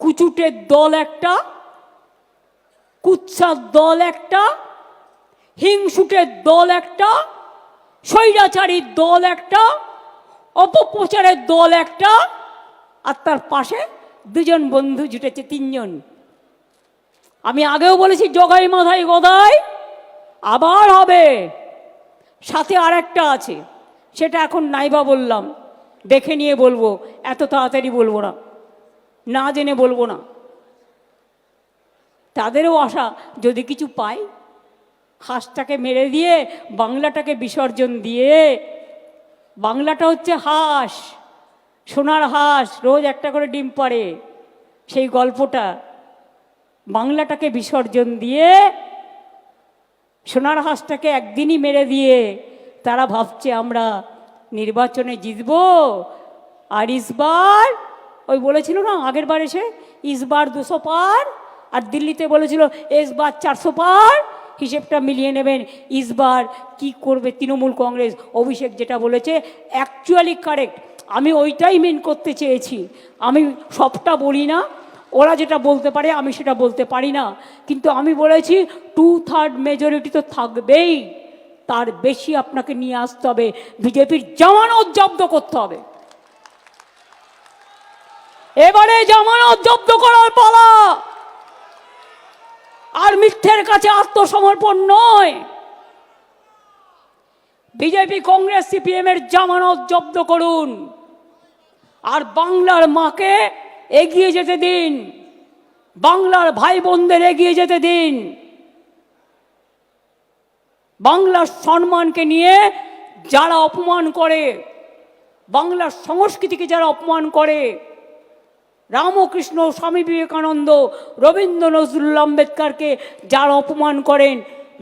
কুচুটের দল একটা, কুৎসার দল একটা, হিংসুটের দল একটা, স্বৈরাচারীর দল একটা, অপপ্রচারের দল একটা, আর তার পাশে দুজন বন্ধু জুটেছে তিনজন। আমি আগেও বলেছি, জগাই মাথায় গদাই, আবার হবে। সাথে আর একটা আছে, সেটা এখন নাইবা বললাম, দেখে নিয়ে বলব, এত তাড়াতাড়ি বলব না। না জেনে বলব না। তাদেরও আশা, যদি কিছু পাই, হাঁসটাকে মেরে দিয়ে, বাংলাটাকে বিসর্জন দিয়ে, বাংলাটা হচ্ছে হাঁস, সোনার হাঁস, রোজ একটা করে ডিম পাড়ে, সেই গল্পটা, বাংলাটাকে বিসর্জন দিয়ে, সোনার হাঁসটাকে একদিনই মেরে দিয়ে, তারা ভাবছে আমরা নির্বাচনে জিতব আর ইসবার বলেছিল না, আগের বার এসে ইসবার দুশো পার আর দিল্লিতে বলেছিল, এসবার চারশো পার। হিসেবটা মিলিয়ে নেবেন, ইসবার কি করবে তৃণমূল কংগ্রেস, অভিষেক যেটা বলেছে অ্যাকচুয়ালি কারেক্ট আমি ওইটাই মেন করতে চেয়েছি। আমি সবটা বলি না, ওরা যেটা বলতে পারে, আমি সেটা বলতে পারি না। কিন্তু আমি বলেছি টু থার্ড মেজরিটি তো থাকবেই। তার বেশি আপনাকে নিয়ে আসতে হবে। বিজেপির জামানত জব্দ করতে হবে। এবারে জামানত জব্দ করার পালা। আর মিথ্যের কাছে আত্মসমর্পণ নয়। বিজেপি, কংগ্রেস, সিপিএম এর জামানত জব্দ করুন। আর বাংলার মাকে এগিয়ে যেতে দিন। বাংলার ভাই বোনদের এগিয়ে যেতে দিন। বাংলার সম্মানকে নিয়ে যারা অপমান করে, বাংলার সংস্কৃতিকে যারা অপমান করে রামকৃষ্ণ স্বামী বিবেকানন্দ, রবীন্দ্র নজরুল আম্বেদকারকে যারা অপমান করেন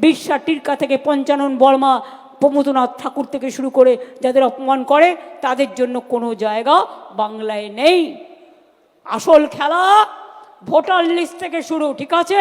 বিশ্বা টিরকা থেকে পঞ্চানন বর্মা, প্রমোদনাথ ঠাকুর থেকে শুরু করে যাদের অপমান করে, তাদের জন্য কোনো জায়গা বাংলায় নেই। আসল খেলা ভোটার লিস্ট থেকে শুরু, ঠিক আছে?